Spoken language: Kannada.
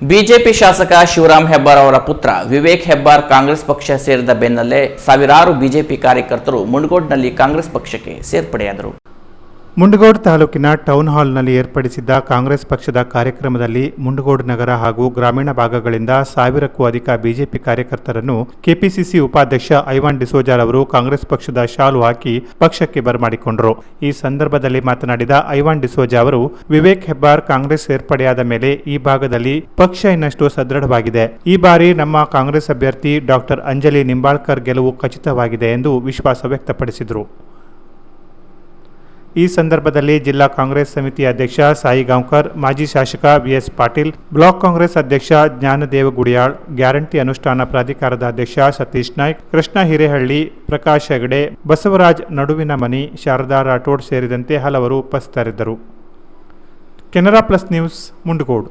ಬಿಜೆಪಿ ಶಾಸಕ ಶಿವರಾಮ್ ಹೆಬ್ಬಾರ್ ಅವರ ಪುತ್ರ ವಿವೇಕ್ ಹೆಬ್ಬಾರ್ ಕಾಂಗ್ರೆಸ್ ಪಕ್ಷ ಸೇರಿದ ಬೆನ್ನಲ್ಲೇ ಸಾವಿರಾರು ಬಿಜೆಪಿ ಕಾರ್ಯಕರ್ತರು ಮುಂಡಗೋಡ್ನಲ್ಲಿ ಕಾಂಗ್ರೆಸ್ ಪಕ್ಷಕ್ಕೆ ಸೇರ್ಪಡೆಯಾದರು. ಮುಂಡಗೋಡ್ ತಾಲೂಕಿನ ಟೌನ್ ಹಾಲ್ನಲ್ಲಿ ಏರ್ಪಡಿಸಿದ್ದ ಕಾಂಗ್ರೆಸ್ ಪಕ್ಷದ ಕಾರ್ಯಕ್ರಮದಲ್ಲಿ ಮುಂಡಗೋಡ್ ನಗರ ಹಾಗೂ ಗ್ರಾಮೀಣ ಭಾಗಗಳಿಂದ ಸಾವಿರಕ್ಕೂ ಅಧಿಕ ಬಿಜೆಪಿ ಕಾರ್ಯಕರ್ತರನ್ನು ಕೆಪಿಸಿಸಿ ಉಪಾಧ್ಯಕ್ಷ ಐವಾನ್ ಡಿಸೋಜಾರ್ ಅವರು ಕಾಂಗ್ರೆಸ್ ಪಕ್ಷದ ಶಾಲು ಹಾಕಿ ಪಕ್ಷಕ್ಕೆ ಬರಮಾಡಿಕೊಂಡರು. ಈ ಸಂದರ್ಭದಲ್ಲಿ ಮಾತನಾಡಿದ ಐವಾನ್ ಡಿಸೋಜಾ ಅವರು, ವಿವೇಕ್ ಹೆಬ್ಬಾರ್ ಕಾಂಗ್ರೆಸ್ ಸೇರ್ಪಡೆಯಾದ ಮೇಲೆ ಈ ಭಾಗದಲ್ಲಿ ಪಕ್ಷ ಇನ್ನಷ್ಟು ಸದೃಢವಾಗಿದೆ. ಈ ಬಾರಿ ನಮ್ಮ ಕಾಂಗ್ರೆಸ್ ಅಭ್ಯರ್ಥಿ ಡಾಕ್ಟರ್ ಅಂಜಲಿ ನಿಂಬಾಳ್ಕರ್ ಗೆಲುವು ಖಚಿತವಾಗಿದೆ ಎಂದು ವಿಶ್ವಾಸ ವ್ಯಕ್ತಪಡಿಸಿದರು. ಈ ಸಂದರ್ಭದಲ್ಲಿ ಜಿಲ್ಲಾ ಕಾಂಗ್ರೆಸ್ ಸಮಿತಿ ಅಧ್ಯಕ್ಷ ಸಾಯಿ ಗಾಂವ್ಕರ್, ಮಾಜಿ ಶಾಸಕ ಬಿಎಸ್ ಪಾಟೀಲ್, ಬ್ಲಾಕ್ ಕಾಂಗ್ರೆಸ್ ಅಧ್ಯಕ್ಷ ಜ್ಞಾನದೇವ ಗುಡಿಯಾಳ್, ಗ್ಯಾರಂಟಿ ಅನುಷ್ಠಾನ ಪ್ರಾಧಿಕಾರದ ಅಧ್ಯಕ್ಷ ಸತೀಶ್ ನಾಯ್ಕ್, ಕೃಷ್ಣ ಹಿರೇಹಳ್ಳಿ, ಪ್ರಕಾಶ್ ಹೆಗಡೆ, ಬಸವರಾಜ್ ನಡುವಿನ ಮನಿ, ಶಾರದಾ ರಾಠೋಡ್ ಸೇರಿದಂತೆ ಹಲವರು ಉಪಸ್ಥಿತರಿದ್ದರು. Canara plus news, Mundgod.